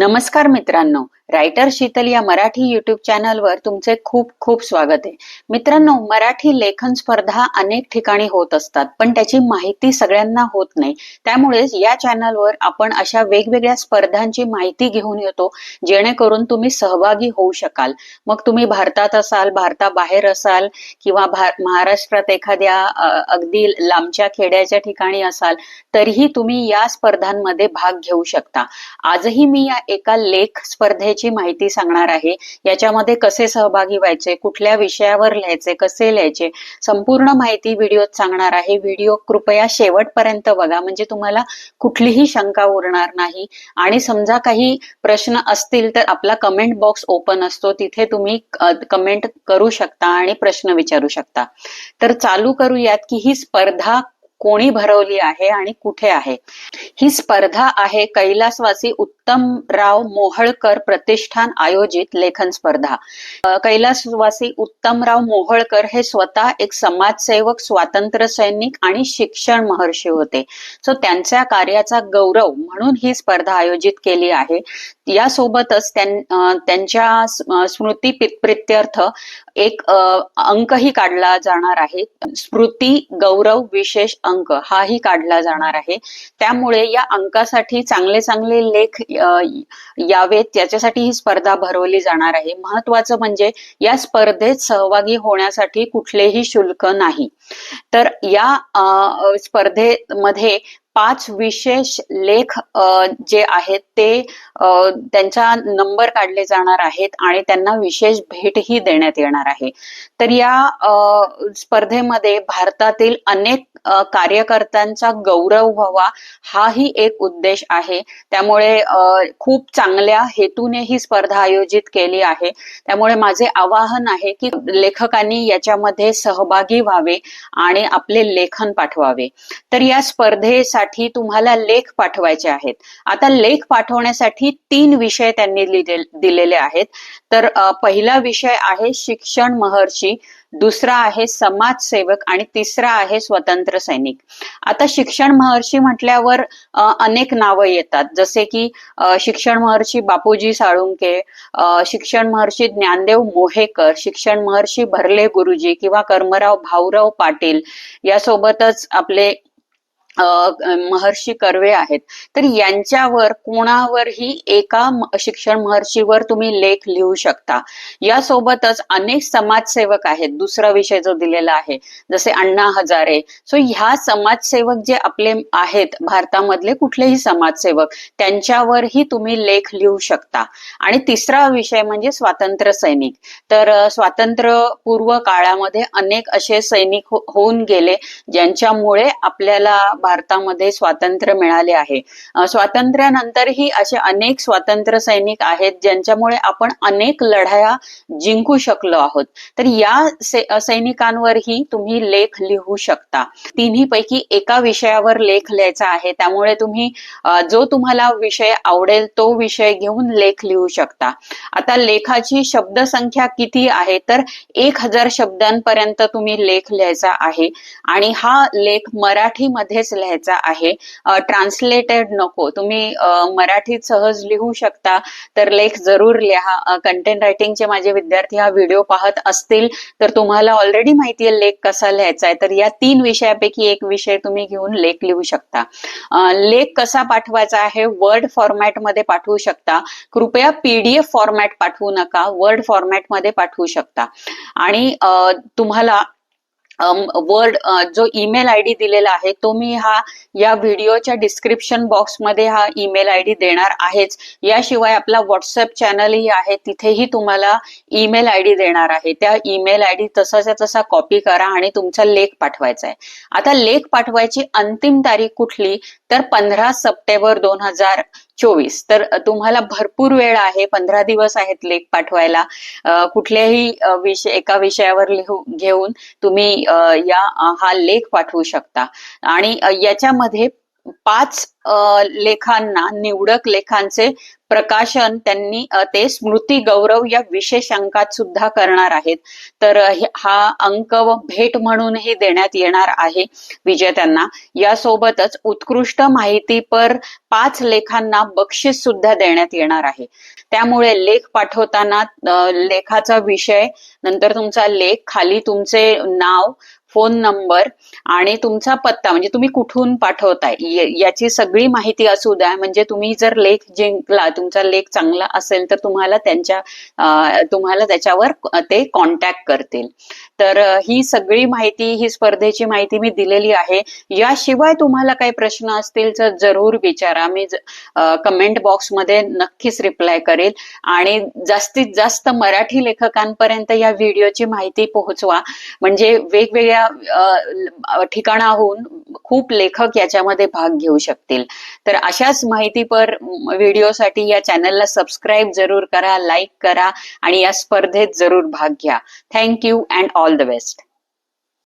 नमस्कार मित्रांनो. रायटर शीतल या मराठी युट्यूब चॅनलवर तुमचे खूप खूप स्वागत आहे. मित्रांनो मराठी लेखन स्पर्धा अनेक ठिकाणी होत असतात पण त्याची माहिती सगळ्यांना होत नाही. त्यामुळेच या चॅनलवर आपण अशा वेगवेगळ्या स्पर्धांची माहिती घेऊन येतो जेणेकरून तुम्ही सहभागी होऊ शकाल. मग तुम्ही भारतात असाल भारताबाहेर असाल किंवा भार महाराष्ट्रात एखाद्या अगदी लांबच्या खेड्याच्या ठिकाणी असाल तरीही तुम्ही या स्पर्धांमध्ये भाग घेऊ शकता. आजही मी या एका लेख स्पर्धे स्पर्धेची माहिती सांगणार आहे. याच्यामध्ये कसे सहभागी व्हायचे कुठल्या विषयावर लिहायचे कसे लिहायचे संपूर्ण माहिती व्हिडिओत सांगणार आहे. व्हिडिओ कृपया शेवटपर्यंत बघा. म्हणजे तुम्हाला कुठलीही शंका उरणार नाही. आणि समजा काही प्रश्न असतील तर आपला कमेंट बॉक्स ओपन असतो. तिथे तुम्ही कमेंट करू शकता आणि प्रश्न विचारू शकता. तर चालू करूयात की ही स्पर्धा कोणी भरवली आहे आणि कुठे आहे? ही स्पर्धा आहे कैलासवासी उत्तमराव मोहळकर प्रतिष्ठान आयोजित लेखन स्पर्धा. कैलासवासी उत्तमराव मोहळकर हे स्वतः एक समाजसेवक स्वातंत्र्य सैनिक आणि शिक्षण महर्षी होते. सो त्यांच्या कार्याचा गौरव म्हणून ही स्पर्धा आयोजित केली आहे. यासोबतच त्यांच्या स्मृती प्रित्यर्थ एक अंकही काढला जाणार आहे. स्मृती गौरव विशेष अंक हाही काढला जाणार आहे. त्यामुळे या अंकासाठी चांगले चांगले लेख यावेत. त्याच्यासाठी ही स्पर्धा भरवली जाणार आहे. महत्वाचं म्हणजे या स्पर्धेत सहभागी होण्यासाठी कुठलेही शुल्क नाही. तर या स्पर्धेमध्ये पाच विशेष लेख जे आहेत ते त्यांच्या त्यांचा नंबर काढले जाणार आहेत आणि त्यांना विशेष भेटही देण्यात येणार आहे. तर या स्पर्धेमध्ये भारतातील अनेक कार्यकर्त्यांचा गौरव व्हावा हाही एक उद्देश आहे. त्यामुळे खूप चांगल्या हेतूने ही स्पर्धा आयोजित केली आहे. त्यामुळे माझे आवाहन आहे की लेखकांनी याच्यामध्ये सहभागी व्हावे आणि आपले लेखन पाठवावे. तर या स्पर्धेसाठी साठी तुम्हाला लेख पाठवायचे आहेत. आता लेख पाठवण्यासाठी तीन विषय त्यांनी दिलेले आहेत. तर पहिला विषय आहे शिक्षण महर्षी दुसरा आहे समाजसेवक आणि तिसरा आहे स्वतंत्र सैनिक. आता शिक्षण महर्षी म्हटल्यावर अनेक नावं येतात. जसे की शिक्षण महर्षी बापूजी साळुंके शिक्षण महर्षी ज्ञानदेव मोहेकर शिक्षण महर्षी भरले गुरुजी किंवा कर्मराव भाऊराव पाटील यासोबतच आपले महर्षी कर्वे आहेत. तर यांच्यावर कोणावरही एका शिक्षण महर्षीवर तुम्ही लेख लिहू शकता. यासोबतच अनेक समाजसेवक आहेत. दुसरा विषय जो दिलेला आहे जसे अण्णा हजारे. सो ह्या समाजसेवक जे आपले आहेत भारतामधले कुठलेही समाजसेवक त्यांच्यावरही तुम्ही लेख लिहू शकता. आणि तिसरा विषय म्हणजे स्वातंत्र्य सैनिक. तर स्वातंत्र्य पूर्व काळामध्ये अनेक असे सैनिक हो, होऊन गेले ज्यांच्यामुळे आपल्याला भारतामध्ये स्वातंत्र्य मिळाले आहे. स्वातंत्र्यानंतरही असे अनेक स्वातंत्र्य सैनिक आहेत ज्यांच्यामुळे आपण अनेक लढाया जिंकू शकलो आहोत. तर या सैनिकांवरही तुम्ही लेख लिहू शकता. तिन्ही पैकी एका विषयावर लेख लिहायचा आहे. त्यामुळे तुम्ही जो तुम्हाला विषय आवडेल तो विषय घेऊन लेख लिहू शकता. आता लेखाची शब्दसंख्या किती आहे? तर एक हजार शब्दांपर्यंत तुम्ही लेख लिहायचा आहे. आणि हा लेख मराठीमध्येच लिहायचा आहे. ट्रान्सलेटेड नको. तुम्ही मराठीत सहज लिहू शकता तर लेख जरूर लिहा. कंटेंट रायटिंगचे माझे विद्यार्थी हा व्हिडिओ पाहत असतील तर तुम्हाला ऑलरेडी माहिती आहे लेख कसा लिहायचा आहे. तर या तीन विषयापैकी एक विषय तुम्ही घेऊन लेख लिहू शकता. लेख कसा पाठवायचा आहे वर्ड फॉर्मॅटमध्ये पाठवू शकता. कृपया पीडीएफ फॉर्मॅट पाठवू नका वर्ड फॉर्मॅटमध्ये पाठवू शकता. आणि तुम्हाला वर्ड जो ईमेल आय डी दिलेला आहे तो मी हा या व्हिडिओच्या डिस्क्रिप्शन बॉक्समध्ये हा ईमेल आय डी देणार आहेच. याशिवाय आपला व्हॉट्सअप चॅनलही आहे तिथेही तुम्हाला ईमेल आय डी देणार आहे. त्या ईमेल आय डी तसाच्या तसा कॉपी करा आणि तुमचा लेख पाठवायचा आहे. आता लेख पाठवायची अंतिम तारीख कुठली? तर पंधरा सप्टेंबर दोन हजार चोवीस. तर तुम्हाला भरपूर वेळ आहे पंधरा दिवस आहेत लेख पाठवायला. कुठल्याही विषय एका विषयावर लिहू घेऊन तुम्ही या हा लेख पाठवू शकता. आणि याच्यामध्ये पाच लेखांना निवडक लेखांचे प्रकाशन त्यांनी ते स्मृती गौरव या विशेष अंकात सुद्धा करणार आहेत. तर हा अंक व भेट म्हणूनही देण्यात येणार आहे विजेत्यांना. यासोबतच उत्कृष्ट माहितीपर पाच लेखांना बक्षीस सुद्धा देण्यात येणार आहे. त्यामुळे लेख पाठवताना लेखाचा विषय नंतर तुमचा लेख खाली तुमचे नाव फोन नंबर आणि तुमचा पत्ता म्हणजे तुम्ही कुठून पाठवताय याची सगळी माहिती असू द्या. म्हणजे तुम्ही जर लेख जिंकला तुमचा लेख चांगला असेल तर तुम्हाला त्यांच्या तुम्हाला त्याच्यावर ते कॉन्टॅक्ट करतील. तर ही सगळी माहिती ही स्पर्धेची माहिती मी दिलेली आहे. याशिवाय तुम्हाला काही प्रश्न असतील तर जरूर विचारा. मी कमेंट बॉक्समध्ये नक्कीच रिप्लाय करेल. आणि जास्तीत जास्त मराठी लेखकांपर्यंत या व्हिडिओची माहिती पोहोचवा. म्हणजे वेगवेगळ्या वेगवेगळ्या ठिकाणाहून खूप लेखक याच्यामध्ये भाग घेऊ शकतील. तर अशाच माहितीपर व्हिडिओसाठी या चॅनलला सबस्क्राईब जरूर करा लाईक करा आणि या स्पर्धेत जरूर भाग घ्या. Thank you and all the best.